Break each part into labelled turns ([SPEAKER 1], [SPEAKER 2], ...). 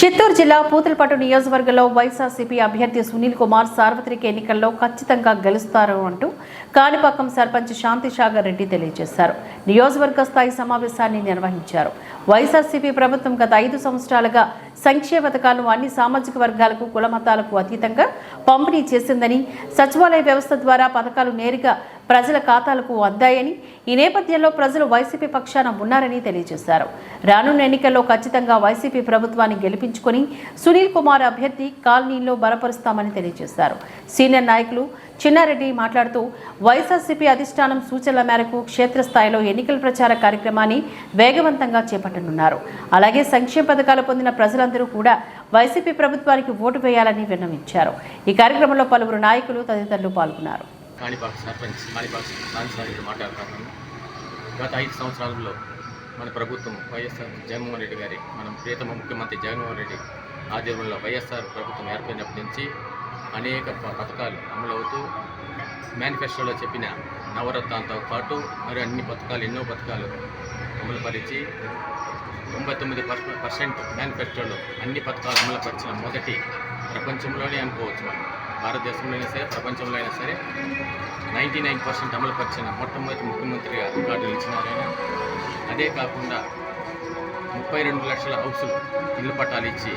[SPEAKER 1] చిత్తూరు జిల్లా పూతలపట్టు నియోజకవర్గంలో వైఎస్ఆర్సీపీ అభ్యర్థి సునీల్ కుమార్ సార్వత్రిక ఎన్నికల్లో ఖచ్చితంగా గెలుస్తారు అంటూ కాణిపాకం సర్పంచ్ శాంతిసాగర్ రెడ్డి తెలియజేశారు. నియోజకవర్గ స్థాయి సమావేశాన్ని నిర్వహించారు. వైఎస్ఆర్సీపీ ప్రభుత్వం గత ఐదు సంవత్సరాలుగా సంక్షేమ పథకాలను అన్ని సామాజిక వర్గాలకు కులమతాలకు అతీతంగా పంపిణీ చేసిందని సచివాలయ వ్యవస్థ ద్వారా పథకాలు నేరుగా ప్రజల ఖాతాలకు అందాయని ఈ నేపథ్యంలో ప్రజలు వైసీపీ పక్షాన ఉన్నారని తెలియజేశారు. రానున్న ఎన్నికల్లో ఖచ్చితంగా వైసీపీ ప్రభుత్వాన్ని గెలిపించుకొని సునీల్ కుమార్ అభ్యర్థి కాలనీలో బలపరుస్తామని తెలియజేశారు. సీనియర్ నాయకులు చిన్నారెడ్డి మాట్లాడుతూ వైఎస్ఆర్సీపీ అధిష్టానం సూచనల మేరకు క్షేత్రస్థాయిలో ఎన్నికల ప్రచార కార్యక్రమాన్ని వేగవంతంగా చేపట్టనున్నారు. అలాగే సంక్షేమ పథకాలు పొందిన ప్రజలందరూ కూడా వైసీపీ ప్రభుత్వానికి ఓటు వేయాలని విన్నవించారు. ఈ కార్యక్రమంలో పలువురు నాయకులు తదితరులు పాల్గొన్నారు.
[SPEAKER 2] కాణిపాక సర్పంచ్ కాణిపాక నాగేశ్వరరెడ్డి మాట్లాడుతున్నాను గత ఐదు సంవత్సరాలలో మన ప్రభుత్వం వైఎస్ఆర్ జగన్మోహన్ రెడ్డి గారి మనం ప్రియతమ ముఖ్యమంత్రి జగన్మోహన్ రెడ్డి ఆధ్వర్యంలో వైఎస్ఆర్ ప్రభుత్వం ఏర్పడినప్పటి నుంచి అనేక పథకాలు అమలవుతూ మేనిఫెస్టోలో చెప్పిన నవరత్నాలతో పాటు మరి అన్ని పథకాలు ఎన్నో పథకాలు అమలుపరిచి తొంభై తొమ్మిది పర్సెంట్ మేనిఫెస్టోలో అన్ని పథకాలు అమలుపరిచిన మొదటి ప్రపంచంలోనే అనుకోవచ్చు మనం. భారతదేశంలో అయినా సరే ప్రపంచంలో అయినా సరే నైంటీ నైన్ పర్సెంట్ అమలు పరిచిన మొట్టమొదటి ముఖ్యమంత్రిగా రికార్డు ఇచ్చినారైనా అదే కాకుండా ముప్పై రెండు లక్షల హౌసులు ఇల్లు పట్టాలు ఇచ్చి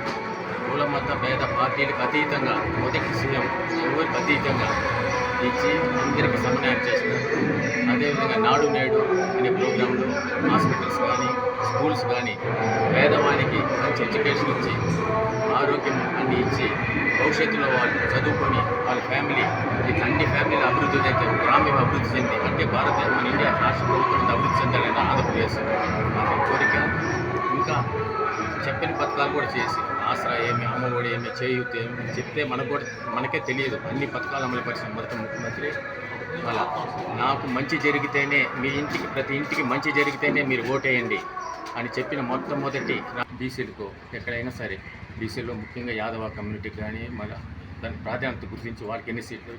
[SPEAKER 2] కుల మత భేద పార్టీలకు అతీతంగా మొదటి సీఎం ఎవరికి అతీతంగా ఇచ్చి అందరికీ సమన్వయం చేస్తున్నారు అదేవిధంగా నాడు నేడు అనే ప్రోగ్రాంలో హాస్పిటల్స్ కానీ స్కూల్స్ కానీ పేదవానికి మంచి ఎడ్యుకేషన్ ఇచ్చి ఆరోగ్యం అన్ని ఇచ్చి భవిష్యత్తులో వాళ్ళు చదువుకొని వాళ్ళ ఫ్యామిలీ ఇట్లా అన్ని ఫ్యామిలీలు అభివృద్ధి అయితే గ్రామీణ అభివృద్ధి చెంది అంటే భారత మన ఇండియా రాష్ట్ర ప్రభుత్వం అభివృద్ధి చెందాలని ఆంధ్రప్రదేశ్ మాకు కోరిక. ఇంకా చెప్పిన పథకాలు కూడా చేసి ఆసరా ఏమి అమ్మఒడి ఏమి చేయూత ఏమి చెప్తే మనకు కూడా మనకే తెలియదు. అన్ని పథకాలు అమలుపరిచిన మొదట ముఖ్యమంత్రి. అలా నాకు మంచి జరిగితేనే మీ ఇంటికి ప్రతి ఇంటికి మంచి జరిగితేనే మీరు ఓటేయండి అని చెప్పిన మొట్టమొదటి బీసీలకు ఎక్కడైనా సరే బీసీలో ముఖ్యంగా యాదవ కమ్యూనిటీకి కానీ మళ్ళీ దాని ప్రాధాన్యత గుర్తించి వాళ్ళకి ఎన్ని సీట్లు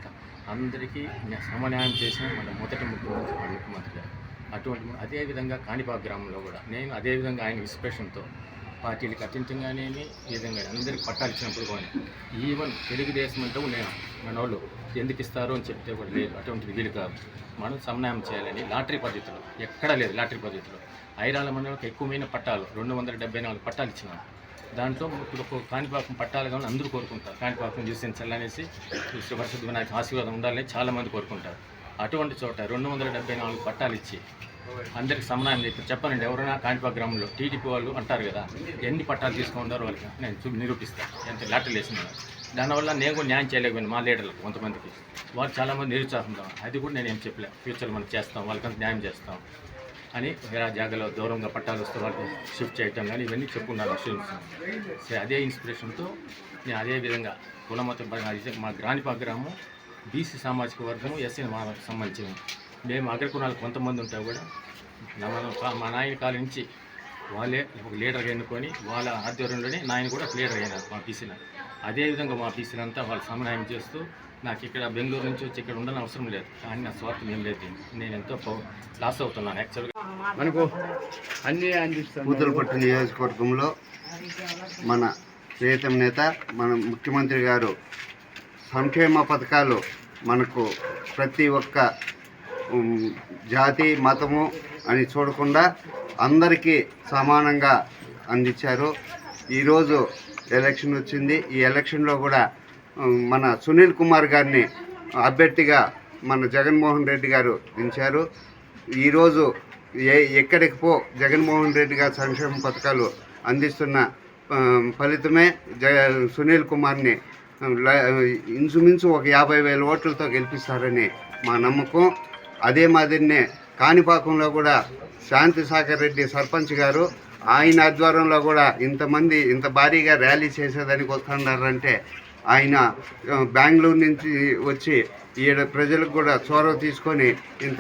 [SPEAKER 2] అందరికీ సమన్యాయం చేసిన మన మొదటి ముఖ్యమంత్రి మన ముఖ్యమంత్రి గారు. అటువంటి అదేవిధంగా కాణిపాక గ్రామంలో కూడా నేను అదేవిధంగా ఆయన ఇన్స్పిరేషన్తో పార్టీలకు అత్యంతంగానే ఈ విధంగా అందరికి పట్టాలు ఇచ్చినప్పుడు కానీ ఈవెన్ తెలుగుదేశం అంటే నేను మన వాళ్ళు ఎందుకు ఇస్తారు అని చెప్తే కూడా లేదు. అటువంటిది వీలు కాదు. మనం సమన్వయం చేయాలని లాటరీ పద్ధతిలో ఎక్కడా లేదు లాటరీ పద్ధతిలో. ఐరాల మండలంకి ఎక్కువమైన పట్టాలు రెండు వందల డెబ్బై నాలుగు పట్టాలు ఇచ్చినాను దాంట్లో ఇప్పుడు ఒక కాణిపాకం పట్టాలు కావాలని అందరూ కోరుకుంటారు. కాణిపాకం చూసించాలనేసి వర్ష వినాయక ఆశీర్వాదం ఉండాలని చాలామంది కోరుకుంటారు. అటువంటి చోట రెండు వందల డెబ్బై నాలుగు పట్టాలు ఇచ్చి అందరికి సమన్వయం చెప్పి చెప్పనండి ఎవరైనా కాణిపాక గ్రామంలో టీడీపీ వాళ్ళు అంటారు కదా ఎన్ని పట్టాలు తీసుకుంటారో వాళ్ళకి నేను చూ నిరూపిస్తాను. ఎంత లాటరీలు వేసినాను దానివల్ల నేను కూడా న్యాయం చేయలేకపోయాను మా లీడర్లకు కొంతమందికి. వాళ్ళు చాలామంది నిరుత్సాహం అది కూడా నేను ఏం చెప్పలే. ఫ్యూచర్ మనం చేస్తాం వాళ్ళకంత న్యాయం చేస్తాం. అని వేరే జాగాలో దూరంగా పట్టాలు వస్తే వాళ్ళకి షిఫ్ట్ చేయటం కానీ ఇవన్నీ చెప్పుకున్నారు అష్యూన్స్ సరే అదే ఇన్స్పిరేషన్తో నేను అదే విధంగా కులమత మా గ్రానిపాక గ్రామం బీసీ సామాజిక వర్గం ఎస్సీ మాకు సంబంధించిన మేము అగ్రకుణాలు కొంతమంది ఉంటారు కూడా. మన మా నాయన కాల నుంచి వాళ్ళే ఒక లీడర్గా ఎన్నుకొని వాళ్ళ ఆధ్వర్యంలోనే నాయన కూడా లీడర్ అయినారు మా బీసీలో అదేవిధంగా మా బీసీలు అంతా వాళ్ళు సమన్వయం చేస్తూ నాకు ఇక్కడ బెంగళూరు నుంచి వచ్చి ఇక్కడ ఉండని అవసరం లేదు. కానీ నా స్వార్థం ఏం లేదు. నేను ఎంతో పో- లాస్ అవుతున్నాను. యాక్చువల్గా
[SPEAKER 3] మనకు అన్ని
[SPEAKER 4] పూతలపట్టు నియోజకవర్గంలో మన ప్రియతమ నేత మన ముఖ్యమంత్రి గారు సంక్షేమ పథకాలు మనకు ప్రతి ఒక్క జాతి మతము అని చూడకుండా అందరికీ సమానంగా అందించారు. ఈరోజు ఎలక్షన్ వచ్చింది. ఈ ఎలక్షన్లో కూడా మన సునీల్ కుమార్ గారిని అభ్యర్థిగా మన జగన్మోహన్ రెడ్డి గారు దించారు. ఈరోజు ఏ ఎక్కడికి పో జగన్మోహన్ రెడ్డి గారు సంక్షేమ పథకాలు అందిస్తున్న ఫలితమే జ సునీల్ కుమార్ని ఇంచుమించు ఒక యాభై వేల ఓట్లతో గెలిపిస్తారని మా నమ్మకం. అదే మాదిరినే కాణిపాకంలో కూడా శాంతి సాగర్ రెడ్డి సర్పంచ్ గారు ఆయన ఆధ్వర్యంలో కూడా ఇంతమంది ఇంత భారీగా ర్యాలీ చేసేదానికి వస్తున్నారంటే ఆయన బెంగళూరు నుంచి వచ్చి ఈడ ప్రజలకు కూడా చొరవ తీసుకొని ఇంత